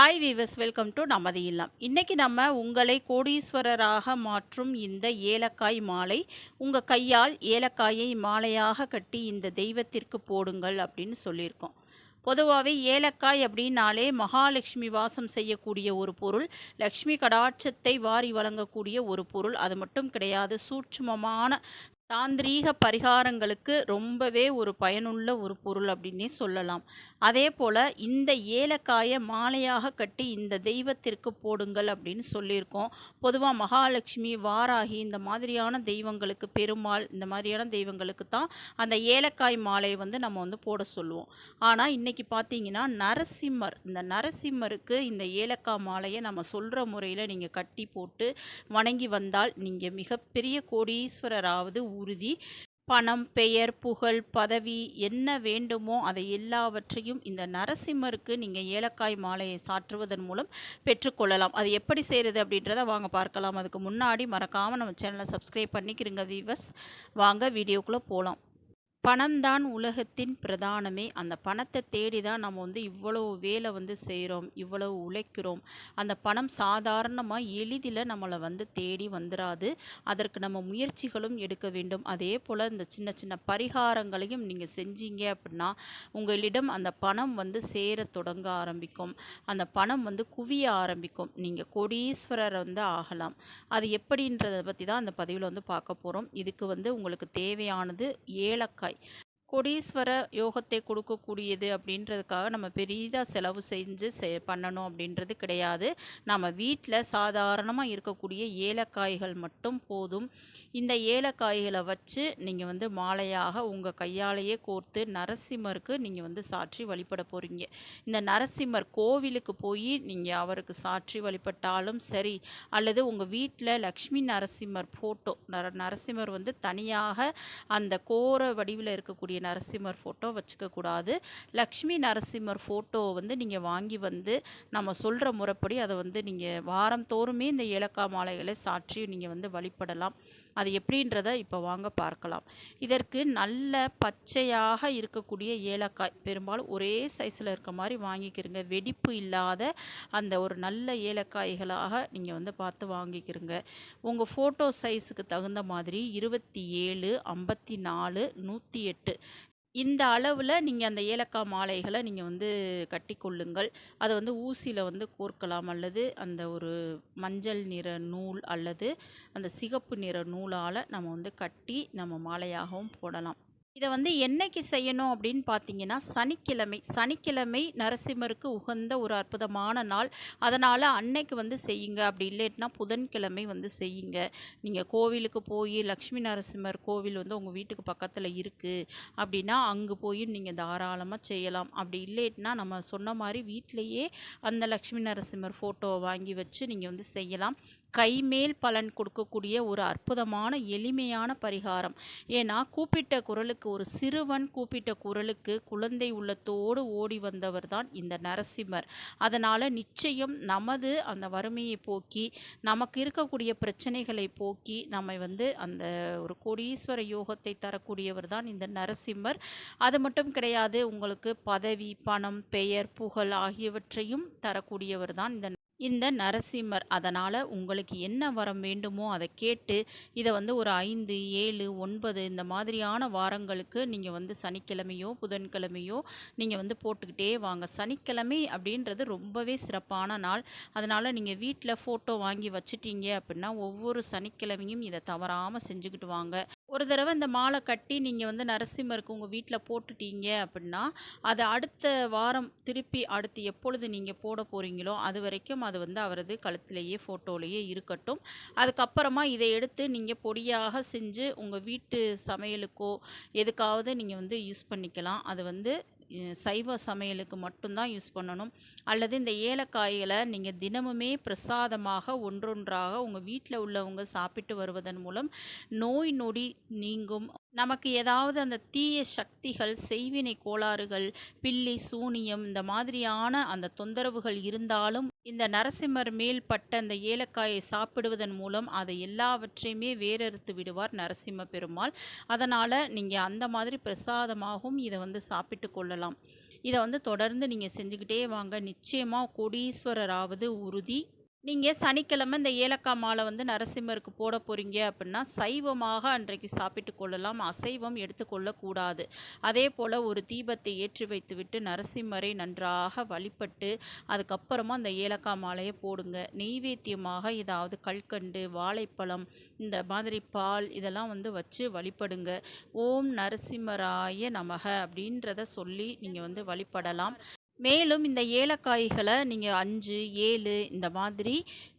Hi viewers welcome to நமது இல்லம். இன்றைக்கி நம்ம உங்களை கோடீஸ்வரராக மாற்றும் இந்த ஏலக்காய் மாலை உங்கள் கையால் ஏலக்காயை மாலையாக கட்டி இந்த தெய்வத்திற்கு போடுங்கள் அப்படின்னு சொல்லியிருக்கோம். பொதுவாகவே ஏலக்காய் அப்படின்னாலே மகாலட்சுமி வாசம் செய்யக்கூடிய ஒரு பொருள் லக்ஷ்மி கடாட்சத்தை வாரி வழங்கக்கூடிய ஒரு பொருள் அது மட்டும் கிடையாது சூட்சுமமான தாந்திரீக பரிகாரங்களுக்கு ரொம்பவே ஒரு பயனுள்ள ஒரு பொருள் அப்படின்னே சொல்லலாம். அதே போல் இந்த ஏலக்காயை மாலையாக கட்டி இந்த தெய்வத்திற்கு போடுங்கள் அப்படின்னு சொல்லியிருக்கோம். பொதுவாக மகாலட்சுமி வாராகி இந்த மாதிரியான தெய்வங்களுக்கு பெருமாள் இந்த மாதிரியான தெய்வங்களுக்கு தான் அந்த ஏலக்காய் மாலையை வந்து நம்ம வந்து போட சொல்லுவோம். ஆனால் இன்றைக்கி பார்த்தீங்கன்னா நரசிம்மர் இந்த நரசிம்மருக்கு இந்த ஏலக்காய் மாலையை நம்ம சொல்கிற முறையில் நீங்கள் கட்டி போட்டு வணங்கி வந்தால் நீங்கள் மிகப்பெரிய கோடீஸ்வரராவது உறுதி. பணம் பெயர் புகழ் பதவி என்ன வேண்டுமோ அதை எல்லாவற்றையும் இந்த நரசிம்மருக்கு நீங்கள் ஏலக்காய் மாலையை சாற்றுவதன் மூலம் பெற்றுக்கொள்ளலாம் அது எப்படி செய்கிறது அப்படின்றத வாங்க பார்க்கலாம். அதுக்கு முன்னாடி மறக்காமல் நம்ம சேனலை சப்ஸ்கிரைப் பண்ணிக்கிறங்க வீவர்ஸ் வாங்க வீடியோக்குள்ளே போகலாம் பணம்தான் உலகத்தின் பிரதானமே. அந்த பணத்தை தேடி தான் நம்ம வந்து இவ்வளவு வேலை வந்து செய்கிறோம் இவ்வளவு உழைக்கிறோம். அந்த பணம் சாதாரணமாக எளிதில் நம்மளை வந்து தேடி வந்துடாது அதற்கு நம்ம முயற்சிகளும் எடுக்க வேண்டும். அதே போல் இந்த சின்ன சின்ன பரிகாரங்களையும் நீங்கள் செஞ்சீங்க அப்படின்னா உங்களிடம் அந்த பணம் வந்து சேர தொடங்க ஆரம்பிக்கும். அந்த பணம் வந்து குவிய ஆரம்பிக்கும். நீங்கள் கோடீஸ்வரர் வந்து ஆகலாம். அது எப்படின்றத பற்றி தான் அந்த பதிவில் வந்து பார்க்க போகிறோம் இதுக்கு வந்து உங்களுக்கு தேவையானது ஏலக்காய். হয় கொடீஸ்வர யோகத்தை கொடுக்கக்கூடியது அப்படின்றதுக்காக நம்ம பெரிதாக செலவு செஞ்சு செ பண்ணணும் அப்படின்றது கிடையாது. நம்ம வீட்டில் சாதாரணமாக இருக்கக்கூடிய ஏலக்காய்கள் மட்டும் போதும். இந்த ஏலக்காய்களை வச்சு நீங்கள் வந்து மாலையாக உங்கள் கையாலேயே கோர்த்து நரசிம்மருக்கு நீங்கள் வந்து சாற்றி வழிபட போகிறீங்க இந்த நரசிம்மர் கோவிலுக்கு போய் நீங்கள் அவருக்கு சாற்றி வழிபட்டாலும் சரி அல்லது உங்கள் வீட்டில் லக்ஷ்மி நரசிம்மர் ஃபோட்டோ நர நரசிம்மர் வந்து தனியாக அந்த கோர வடிவில் இருக்கக்கூடிய நரசிம்மர் ஃபோட்டோ வச்சுக்கக்கூடாது லக்ஷ்மி நரசிம்மர் ஃபோட்டோ வந்து நீங்கள் வாங்கி வந்து நம்ம சொல்கிற முறைப்படி அதை வந்து நீங்கள் வாரந்தோறுமே இந்த ஏலக்காய் மாலைகளை சாற்றி நீங்கள் வந்து வழிபடலாம். அது எப்படின்றத இப்போ வாங்க பார்க்கலாம். இதற்கு நல்ல பச்சையாக இருக்கக்கூடிய ஏலக்காய் பெரும்பாலும் ஒரே சைஸில் இருக்க மாதிரி வாங்கிக்கிறங்க வெடிப்பு இல்லாத அந்த ஒரு நல்ல ஏலக்காய்களாக நீங்கள் வந்து பார்த்து வாங்கிக்கிறங்க உங்கள் ஃபோட்டோ சைஸுக்கு தகுந்த மாதிரி இருபத்தி ஏழு ஐம்பத்தி நாலு நூற்றி எட்டு இந்த அளவில் நீங்கள் அந்த ஏலக்காய் மாலைகளை நீங்கள் வந்து கட்டி கொள்ளுங்கள். அதை வந்து ஊசியில் வந்து கோர்க்கலாம் அல்லது அந்த ஒரு மஞ்சள் நிற நூல் அல்லது அந்த சிகப்பு நிற நூலால் நம்ம வந்து கட்டி நம்ம மாலையாகவும் போடலாம். இதை வந்து என்னைக்கு செய்யணும் அப்படின்னு பார்த்தீங்கன்னா சனிக்கிழமை. சனிக்கிழமை நரசிம்மருக்கு உகந்த ஒரு அற்புதமான நாள். அதனால் அன்னைக்கு வந்து செய்யுங்க. அப்படி இல்லைன்னா புதன்கிழமை வந்து செய்யுங்க. நீங்கள் கோவிலுக்கு போய் லக்ஷ்மி நரசிம்மர் கோவில் வந்து உங்கள் வீட்டுக்கு பக்கத்தில் இருக்குது அப்படின்னா அங்கே போய் நீங்கள் தாராளமாக செய்யலாம். அப்படி இல்லைன்னா நம்ம சொன்ன மாதிரி வீட்டிலையே அந்த லக்ஷ்மி நரசிம்மர் ஃபோட்டோவை வாங்கி வச்சு நீங்கள் வந்து செய்யலாம். கைமேல் பலன் கொடுக்கக்கூடிய ஒரு அற்புதமான எளிமையான பரிகாரம். ஏன்னா கூப்பிட்ட குரலுக்கு ஒரு சிறுவன் கூப்பிட்ட குரலுக்கு குழந்தை உள்ளத்தோடு ஓடி வந்தவர் தான் இந்த நரசிம்மர். அதனால் நிச்சயம் நமது அந்த வறுமையை போக்கி நமக்கு இருக்கக்கூடிய பிரச்சனைகளை போக்கி நம்மை வந்து அந்த ஒரு கோடீஸ்வர யோகத்தை தரக்கூடியவர் தான் இந்த நரசிம்மர். அது மட்டும் கிடையாது உங்களுக்கு பதவி பணம் பெயர் புகழ் ஆகியவற்றையும் தரக்கூடியவர் தான் இந்த இந்த நரசிம்மர் அதனால் உங்களுக்கு என்ன வரம் வேண்டுமோ அதை கேட்டு இதை வந்து ஒரு ஐந்து ஏழு ஒன்பது இந்த மாதிரியான வாரங்களுக்கு நீங்கள் வந்து சனிக்கிழமையோ புதன்கிழமையோ நீங்கள் வந்து போட்டுக்கிட்டே வாங்க. சனிக்கிழமை அப்படின்றது ரொம்பவே சிறப்பான நாள். அதனால் நீங்கள் வீட்டில் ஃபோட்டோ வாங்கி வச்சுட்டீங்க அப்படின்னா ஒவ்வொரு சனிக்கிழமையும் இதை தவறாமல் செஞ்சுக்கிட்டு வாங்க. ஒரு தடவை இந்த மாலை கட்டி நீங்கள் வந்து நரசிம்மருக்கு உங்கள் வீட்டில் போட்டுட்டீங்க அப்படின்னா அதை அடுத்த வாரம் திருப்பி அடுத்து எப்பொழுது நீங்கள் போட போகிறீங்களோ அது வரைக்கும் அது வந்து அவரது கழுத்திலேயே ஃபோட்டோலேயே இருக்கட்டும். அதுக்கப்புறமா இதை எடுத்து நீங்கள் பொடியாக செஞ்சு உங்கள் வீட்டு சமையலுக்கோ எதுக்காவது நீங்கள் வந்து யூஸ் பண்ணிக்கலாம். அது வந்து சைவ சமையலுக்கு மட்டும்தான் யூஸ் பண்ணணும். அல்லது இந்த ஏலக்காய்களை நீங்கள் தினமுமே பிரசாதமாக ஒன்றொன்றாக உங்கள் வீட்டில் உள்ளவங்க சாப்பிட்டு வருவதன் மூலம் நோய் நொடி நீங்கும் நமக்கு ஏதாவது அந்த தீய சக்திகள் செய்வினை கோளாறுகள் பில்லி சூனியம் இந்த மாதிரியான அந்த தொந்தரவுகள் இருந்தாலும் இந்த நரசிம்மர் மேல் பட்ட அந்த ஏலக்காயை சாப்பிடுவதன் மூலம் அதை எல்லாவற்றையுமே வேறறுத்து விடுவார் நரசிம்ம பெருமாள். அதனால் நீங்கள் அந்த மாதிரி பிரசாதமாகவும் இதை வந்து சாப்பிட்டு கொள்ளலாம். இதை வந்து தொடர்ந்து நீங்கள் செஞ்சுக்கிட்டே வாங்க. நிச்சயமாக கோடீஸ்வரராவது உறுதி. நீங்கள் சனிக்கிழமை இந்த ஏலக்காய் மாலை வந்து நரசிம்மருக்கு போட போகிறீங்க அப்படின்னா சைவமாக அன்றைக்கு சாப்பிட்டு கொள்ளலாம் அசைவம் எடுத்துக்கொள்ளக்கூடாது அதே போல் ஒரு தீபத்தை ஏற்றி வைத்துவிட்டு நரசிம்மரை நன்றாக வழிபட்டு அதுக்கப்புறமா அந்த ஏலக்காய் மாலையை போடுங்க. நெய்வேத்தியமாக ஏதாவது கல்கண்டு வாழைப்பழம் இந்த மாதிரி பால் இதெல்லாம் வந்து வச்சு வழிபடுங்க. ஓம் நரசிம்மராய நமக அப்படின்றத சொல்லி நீங்கள் வந்து வழிபடலாம். மேலும் இந்த ஏலக்காய்களை நீங்கள் அஞ்சு ஏழு இந்த மாதிரி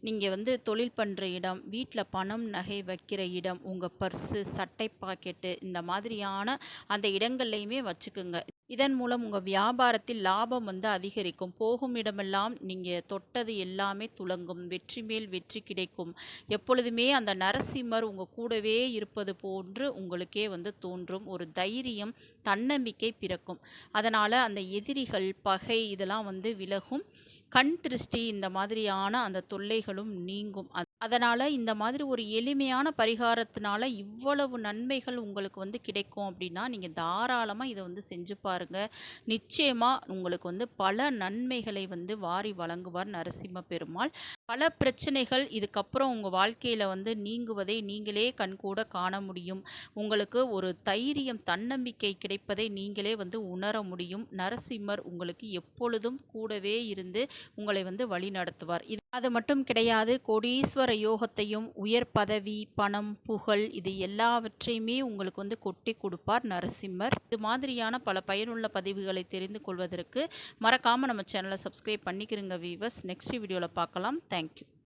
நீங்கள் வந்து தொழில் பண்ணுற இடம் வீட்டில் பணம் நகை வைக்கிற இடம் உங்கள் பர்ஸு சட்டை பாக்கெட்டு இந்த மாதிரியான அந்த இடங்கள்லையுமே வச்சுக்குங்க. இதன் மூலம் உங்கள் வியாபாரத்தில் லாபம் வந்து அதிகரிக்கும். போகும் இடமெல்லாம் நீங்கள் தொட்டது எல்லாமே துலங்கும் வெற்றி மேல் வெற்றி கிடைக்கும். எப்பொழுதுமே அந்த நரசிம்மர் உங்கள் கூடவே இருப்பது போன்று உங்களுக்கே வந்து தோன்றும். ஒரு தைரியம் தன்னம்பிக்கை பிறக்கும். அதனால் அந்த எதிரிகள் பகை இதெல்லாம் வந்து விலகும். கண் திருஷ்டி இந்த மாதிரியான அந்த தொல்லைகளும் நீங்கும். அதனால் இந்த மாதிரி ஒரு எளிமையான பரிகாரத்தினால இவ்வளவு நன்மைகள் உங்களுக்கு வந்து கிடைக்கும் அப்படின்னா நீங்கள் தாராளமாக இதை வந்து செஞ்சு பாருங்கள் நிச்சயமாக உங்களுக்கு வந்து பல நன்மைகளை வந்து வாரி வழங்குவார் நரசிம்ம பெருமாள். பல பிரச்சனைகள் இதுக்கப்புறம் உங்கள் வாழ்க்கையில் வந்து நீங்குவதை நீங்களே கண்கூட காண முடியும். உங்களுக்கு ஒரு தைரியம் தன்னம்பிக்கை கிடைப்பதை நீங்களே வந்து உணர முடியும். நரசிம்மர் உங்களுக்கு எப்பொழுதும் கூடவே இருந்து உங்களை வந்து வழி நடத்துவார். இது அது மட்டும் கிடையாது கோடீஸ்வர யோகத்தையும் உயர் பதவி பணம் புகழ் இது எல்லாவற்றையுமே உங்களுக்கு வந்து கொட்டி கொடுப்பார் நரசிம்மர். இது மாதிரியான பல பயனுள்ள பதிவுகளை தெரிந்து கொள்வதற்கு மறக்காமல் நம்ம சேனலை சப்ஸ்கிரைப் பண்ணிக்கிறங்க வீவர்ஸ் நெக்ஸ்ட் வீடியோவில் பார்க்கலாம். Thank you.